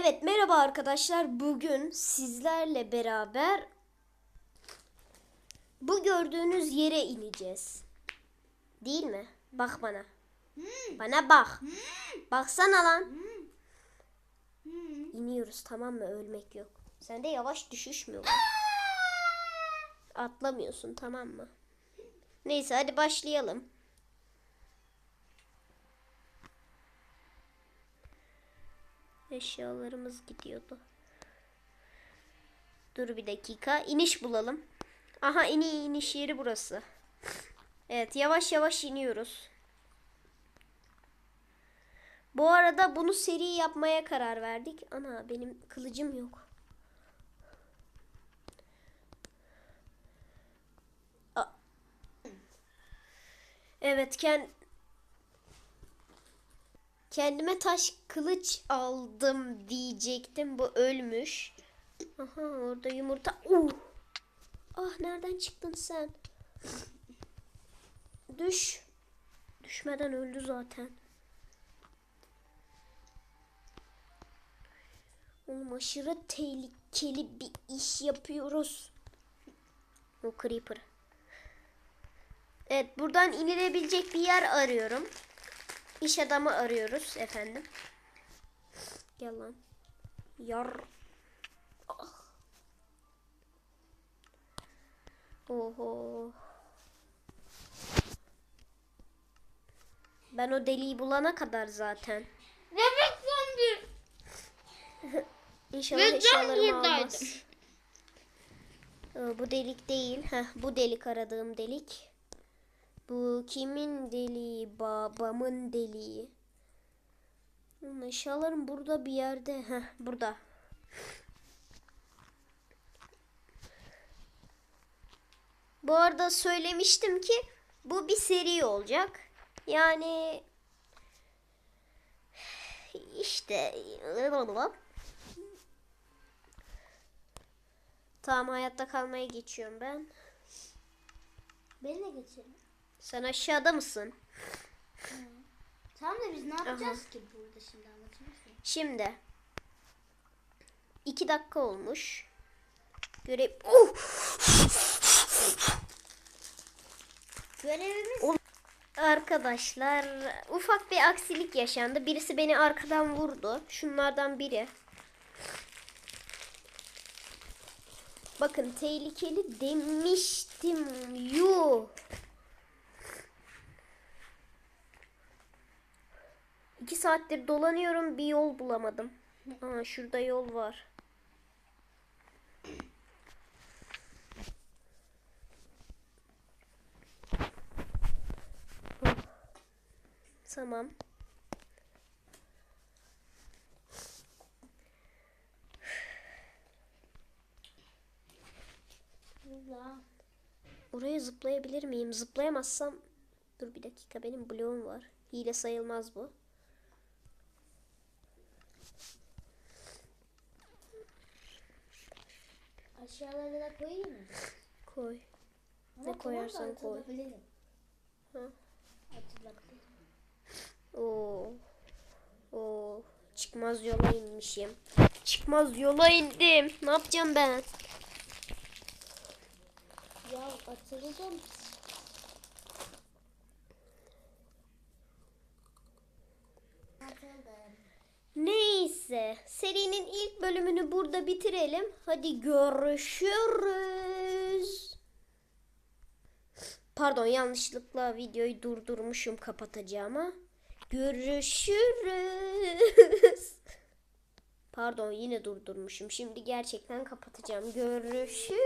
Evet merhaba arkadaşlar. Bugün sizlerle beraber bu gördüğünüz yere ineceğiz. Değil mi? Bak bana. Bana bak. Baksana lan. İniyoruz tamam mı? Ölmek yok. Sende yavaş düşüş mü var? Atlamıyorsun tamam mı? Neyse hadi başlayalım. Eşyalarımız gidiyordu. Dur bir dakika. İniş bulalım. Aha ini iniş yeri burası. Evet yavaş yavaş iniyoruz. Bu arada bunu seri yapmaya karar verdik. Ana benim kılıcım yok. Evet kend Kendime taş kılıç aldım diyecektim. Bu ölmüş. Aha orada yumurta. Uh. Ah nereden çıktın sen? Düş. Düşmeden öldü zaten. Oğlum aşırı tehlikeli bir iş yapıyoruz. O creeper. Evet buradan inilebilecek bir yer arıyorum. İş adamı arıyoruz efendim. Gel lan. Yar. Ah. Oho. Ben o deliği bulana kadar zaten. Bebek zombi. İnşallah eşyalarımı almaz. Ee, Bu delik değil. Heh, bu delik aradığım delik. Bu kimin deliği? Babamın deliği. Hmm, Eşyalarım burada bir yerde. Heh, burada. Bu arada söylemiştim ki bu bir seri olacak. Yani işte Tamam hayatta kalmaya geçiyorum ben. Beni de geçelim. Sen aşağıda mısın? Tamam da biz ne yapacağız ki burada şimdi anlatır mısın? Şimdi. iki dakika olmuş. Görev... Uh! Görevimiz Arkadaşlar ufak bir aksilik yaşandı. Birisi beni arkadan vurdu. Şunlardan biri. Bakın tehlikeli demiştim. İki saattir dolanıyorum bir yol bulamadım. Aa, şurada yol var. Tamam. burada. Oraya zıplayabilir miyim? Zıplayamazsam... Dur bir dakika benim bloğum var. Hile sayılmaz bu. Aşağılara da koyayım mı? Koy. Ama Ne koyarsan koy. Hı. Oo. Oo. Çıkmaz yola inmişim. Çıkmaz yola indim. Ne yapacağım ben? Ya hatırladım. Neyse. Serinin ilk bölümünü burada bitirelim. Hadi görüşürüz. Pardon yanlışlıkla videoyu durdurmuşum kapatacağıma. Görüşürüz. Pardon yine durdurmuşum. Şimdi gerçekten kapatacağım. Görüşürüz.